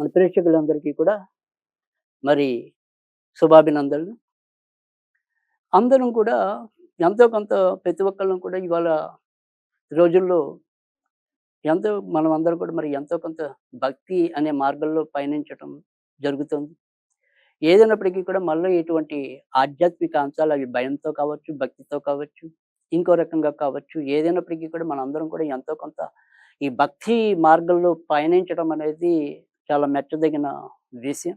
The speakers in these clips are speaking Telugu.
మన ప్రేక్షకులందరికీ కూడా మరి శుభాభినందనలు. అందరం కూడా ఎంతో కొంత ప్రతి ఒక్కళ్ళం కూడా ఇవాళ రోజుల్లో ఎంతో మనం అందరం కూడా మరి ఎంతో కొంత భక్తి అనే మార్గంలో పయనించటం జరుగుతుంది. ఏదైనప్పటికీ కూడా మళ్ళీ ఇటువంటి ఆధ్యాత్మిక అంశాలు అవి భయంతో కావచ్చు భక్తితో కావచ్చు ఇంకో రకంగా కావచ్చు ఏదైనప్పటికీ కూడా మనందరం కూడా ఎంతో కొంత ఈ భక్తి మార్గంలో పయనించడం అనేది చాలా మెచ్చదగిన విషయం.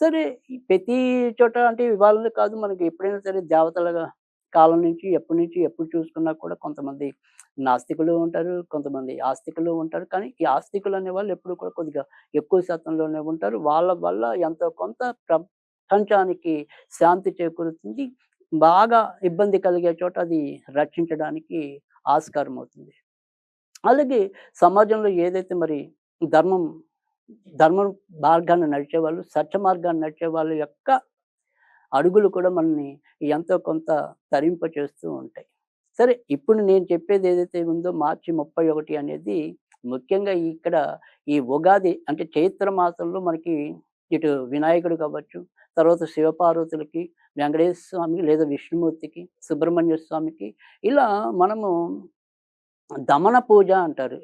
సరే ప్రతి చోట అంటే ఇవాళ కాదు మనకి ఎప్పుడైనా సరే దేవతల కాలం నుంచి ఎప్పటి నుంచి ఎప్పుడు చూసుకున్నా కూడా కొంతమంది నాస్తికులు ఉంటారు కొంతమంది ఆస్తికులు ఉంటారు. కానీ ఈ ఆస్తికులు అనే వాళ్ళు ఎప్పుడు కూడా కొద్దిగా ఎక్కువ శాతంలోనే ఉంటారు. వాళ్ళ వల్ల ఎంతో కొంత ప్రపంచానికి శాంతి చేకూరుతుంది. బాగా ఇబ్బంది కలిగే చోట అది రక్షించడానికి ఆస్కారం అవుతుంది అలాగే సమాజంలో ఏదైతే మరి ధర్మం ధర్మ మార్గాన్ని నడిచే వాళ్ళు సత్య మార్గాన్ని నడిచే వాళ్ళ యొక్క అడుగులు కూడా మనల్ని ఎంతో కొంత తరింప చేస్తూ ఉంటాయి. సరే ఇప్పుడు నేను చెప్పేది ఏదైతే ఉందో మార్చి ముప్పై ఒకటి అనేది ముఖ్యంగా ఇక్కడ ఈ ఉగాది అంటే చైత్ర మాసంలో మనకి ఇటు వినాయకుడు కావచ్చు తర్వాత శివపార్వతులకి వెంకటేశ్వర స్వామికి లేదా విష్ణుమూర్తికి సుబ్రహ్మణ్య స్వామికి ఇలా మనము దమన పూజ అంటారు.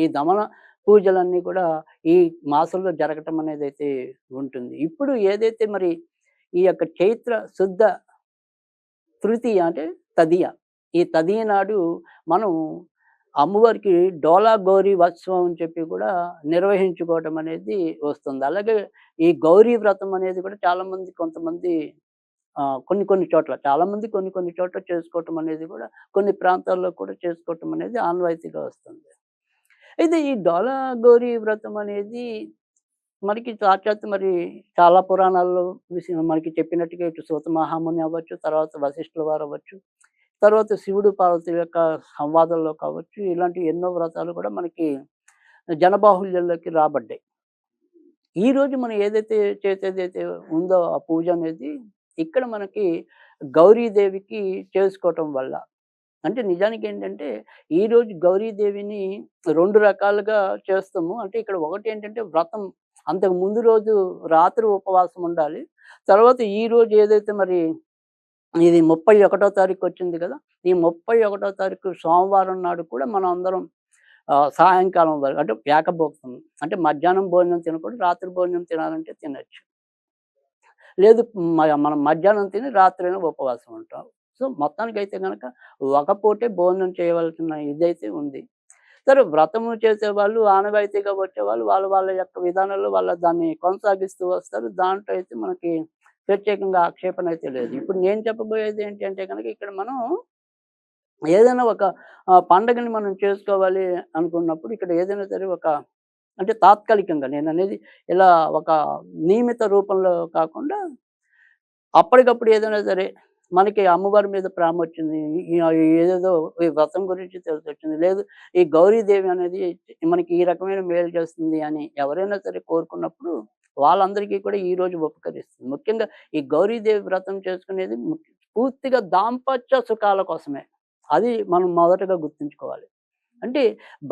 ఈ దమన పూజలన్నీ కూడా ఈ మాసంలో జరగటం అనేది అయితే ఉంటుంది. ఇప్పుడు ఏదైతే మరి ఈ యొక్క చైత్ర శుద్ధ తృతీయ అంటే తదియ ఈ తదియ నాడు మనం అమ్మవారికి డోలా గౌరీ ఉత్సవం అని చెప్పి కూడా నిర్వహించుకోవటం అనేది వస్తుంది. అలాగే ఈ గౌరీ వ్రతం అనేది కూడా చాలా మంది కొంతమంది ఆ, కొన్ని కొన్ని చోట్ల చాలా మంది కొన్ని కొన్ని చోట్ల చేసుకోవటం అనేది కూడా కొన్ని ప్రాంతాల్లో కూడా చేసుకోవటం అనేది ఆన్వాయితీగా వస్తుంది. అయితే ఈ డోలా గౌరీ వ్రతం అనేది మనకి సాక్షాత్ మరి చాలా పురాణాల్లో విషయం మనకి చెప్పినట్టుగా ఇటు సూత మహాముని అవ్వచ్చు తర్వాత వశిష్ఠుల వారు అవ్వచ్చు తర్వాత శివుడు పార్వతి యొక్క సంవాదంలో కావచ్చు ఇలాంటి ఎన్నో వ్రతాలు కూడా మనకి జనబాహుల్యంలోకి రాబడ్డాయి. ఈ రోజు మనం ఏదైతే చేసేదైతే ఉందో ఆ పూజ అనేది ఇక్కడ మనకి గౌరీదేవికి చేసుకోవటం వల్ల అంటే నిజానికి ఏంటంటే ఈ రోజు గౌరీదేవిని రెండు రకాలుగా చేస్తాము. అంటే ఇక్కడ ఒకటి ఏంటంటే వ్రతం అంతకు ముందు రోజు రాత్రి ఉపవాసం ఉండాలి. తర్వాత ఈ రోజు ఏదైతే మరి ఇది ముప్పై ఒకటో తారీఖు వచ్చింది కదా ఈ ముప్పై ఒకటో తారీఖు సోమవారం నాడు కూడా మనం అందరం ఆ, సాయంకాలం వరకు అంటే ఏకభోక్తం. అంటే మధ్యాహ్నం భోజనం తినకూడదు రాత్రి భోజనం తినాలంటే తినచ్చు. లేదు మనం మధ్యాహ్నం తిని రాత్రి ఉపవాసం ఉంటాం. సో మొత్తానికి అయితే కనుక ఒక పూటే భోజనం చేయవలసిన ఇదైతే ఉంది. సరే వ్రతము చేసే వాళ్ళు ఆనవాయితీగా వచ్చేవాళ్ళు వాళ్ళు వాళ్ళ వాళ్ళ యొక్క విధానంలో వాళ్ళ దాన్ని కొనసాగిస్తూ వస్తారు. దాంట్లో అయితే మనకి ప్రత్యేకంగా ఆక్షేపణ అయితే లేదు. ఇప్పుడు నేను చెప్పబోయేది ఏంటి అంటే కనుక ఇక్కడ మనం ఏదైనా ఒక పండగని మనం చేసుకోవాలి అనుకున్నప్పుడు ఇక్కడ ఏదైనా సరే ఒక అంటే తాత్కాలికంగా నేను అనేది ఇలా ఒక నియమిత రూపంలో కాకుండా అప్పటికప్పుడు ఏదైనా సరే మనకి అమ్మవారి మీద ప్రేమ వచ్చింది ఏదేదో ఈ వ్రతం గురించి తెలిసొచ్చింది లేదు ఈ గౌరీదేవి అనేది మనకి ఈ రకమైన మేలు చేస్తుంది అని ఎవరైనా సరే కోరుకున్నప్పుడు వాళ్ళందరికీ కూడా ఈ రోజు ఉపకరిస్తుంది. ముఖ్యంగా ఈ గౌరీదేవి వ్రతం చేసుకునేది పూర్తిగా దాంపత్య సుఖాల కోసమే. అది మనం మొదటగా గుర్తుంచుకోవాలి. అంటే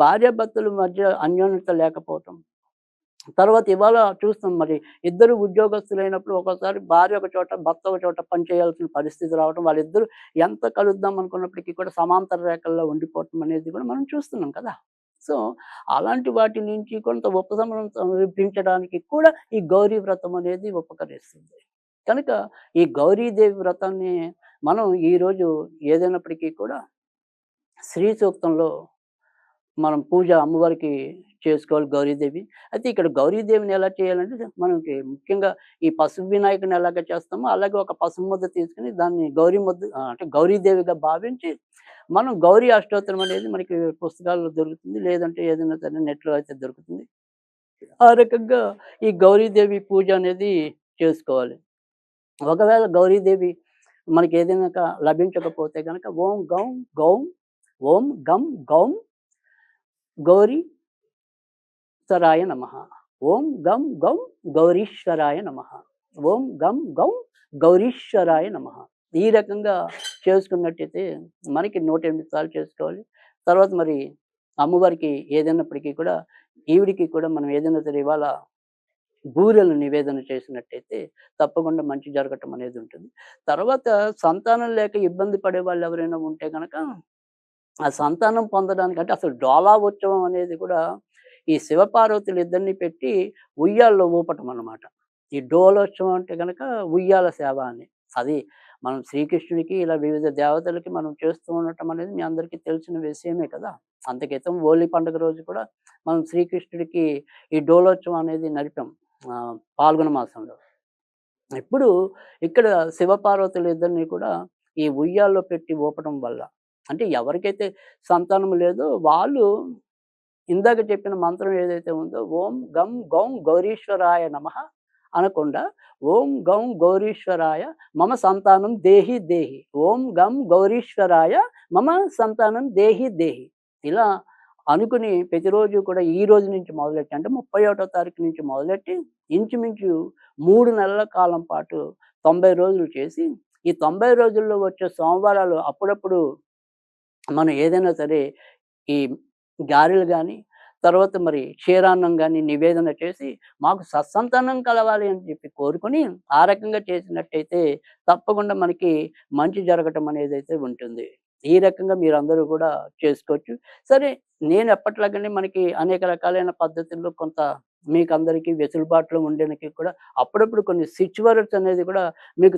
భార్యాభర్తల మధ్య అన్యోన్యత లేకపోవటం. తర్వాత ఇవాళ చూస్తాం మరి ఇద్దరు ఉద్యోగస్తులైనప్పుడు ఒకసారి భార్య ఒక చోట భర్త ఒక చోట పని చేయాల్సిన పరిస్థితి రావడం వాళ్ళిద్దరు ఎంత కలుద్దాం అనుకున్నప్పటికీ కూడా సమాంతర రేఖల్లో ఉండిపోవటం అనేది కూడా మనం చూస్తున్నాం కదా! సో అలాంటి వాటి నుంచి కొంత ఉపశమనం సమర్పించడానికి కూడా ఈ గౌరీ వ్రతం అనేది ఉపకరిస్తుంది. కనుక ఈ గౌరీదేవి వ్రతాన్ని మనం ఈరోజు ఏదైనప్పటికీ కూడా శ్రీ సూక్తంలో మనం పూజ అమ్మవారికి చేసుకోవాలి గౌరీదేవి. అయితే ఇక్కడ గౌరీదేవిని ఎలా చేయాలంటే మనకి ముఖ్యంగా ఈ పసుపు వినాయకుని ఎలాగ చేస్తామో అలాగే ఒక పసుపు ముద్ద తీసుకుని దాన్ని గౌరీ ముద్ద అంటే గౌరీదేవిగా భావించి మనం గౌరీ అష్టోత్తరం అనేది మనకి పుస్తకాల్లో దొరుకుతుంది లేదంటే ఏదైనా సరే నెట్లో అయితే దొరుకుతుంది. ఆ రకంగా ఈ గౌరీదేవి పూజ అనేది చేసుకోవాలి. ఒకవేళ గౌరీదేవి మనకి ఏదైనా లభించకపోతే కనుక ఓం గౌం గౌం ఓం గం గౌం గౌరీ సరాయ నమ. ఓం గం గౌం గౌరీశ్వరాయ నమ. ఓం గం గౌం గౌరీశ్వరాయ నమ. ఈ రకంగా చేసుకున్నట్టయితే మనకి నూట ఎనిమిది సార్లు చేసుకోవాలి. తర్వాత మరి అమ్మవారికి ఏదైనప్పటికీ కూడా ఈవిడికి కూడా మనం ఏదైనా సరే ఇవాళ బూరెలు నివేదన చేసినట్టయితే తప్పకుండా మంచి జరగటం అనేది ఉంటుంది. తర్వాత సంతానం లేక ఇబ్బంది పడే వాళ్ళు ఎవరైనా ఉంటే కనుక ఆ సంతానం పొందడానికి అంటే అసలు డోలా ఉత్సవం అనేది కూడా ఈ శివపార్వతులు ఇద్దరిని పెట్టి ఉయ్యాల్లో ఊపటం అన్నమాట. ఈ డోలోత్సవం అంటే కనుక ఉయ్యాల సేవ అని. అది మనం శ్రీకృష్ణుడికి ఇలా వివిధ దేవతలకి మనం చేస్తూ ఉండటం అనేది మీ అందరికీ తెలిసిన విషయమే కదా. అంతకితం హోలీ పండుగ రోజు కూడా మనం శ్రీకృష్ణుడికి ఈ డోలోత్సవం అనేది నడిపాం పాల్గొన మాసంలో. ఇప్పుడు ఇక్కడ శివపార్వతులు ఇద్దరిని కూడా ఈ ఉయ్యాల్లో పెట్టి ఊపటం వల్ల అంటే ఎవరికైతే సంతానం లేదో వాళ్ళు ఇందాక చెప్పిన మంత్రం ఏదైతే ఉందో ఓం గం గౌం గౌరీశ్వరాయ నమ అనకుండా ఓం గౌం గౌరీశ్వరాయ మమ సంతానం దేహి దేహి ఓం గం గౌరీశ్వరాయ మమ సంతానం దేహి దేహి. ఇలా అనుకుని ప్రతిరోజు కూడా ఈ రోజు నుంచి మొదలెట్టి అంటే ముప్పై ఒకటో తారీఖు నుంచి మొదలెట్టి ఇంచుమించు మూడు నెలల కాలం పాటు తొంభై రోజులు చేసి ఈ తొంభై రోజుల్లో వచ్చే సోమవారాలు అప్పుడప్పుడు మనం ఏదైనా సరే ఈ గారెలు కానీ తర్వాత మరి క్షీరాన్నం కానీ నివేదన చేసి మాకు సత్సంతానం కలవాలి అని చెప్పి కోరుకొని ఆ రకంగా చేసినట్టయితే తప్పకుండా మనకి మంచి జరగటం అనేది అయితే ఉంటుంది. ఈ రకంగా మీరందరూ కూడా చేసుకోవచ్చు. సరే నేను ఎప్పట్లాగానే మనకి అనేక రకాలైన పద్ధతుల్లో కొంత మీకు అందరికీ వెసులుబాటులో ఉండడానికి కూడా అప్పుడప్పుడు కొన్ని సిచ్యువర్స్ అనేది కూడా మీకు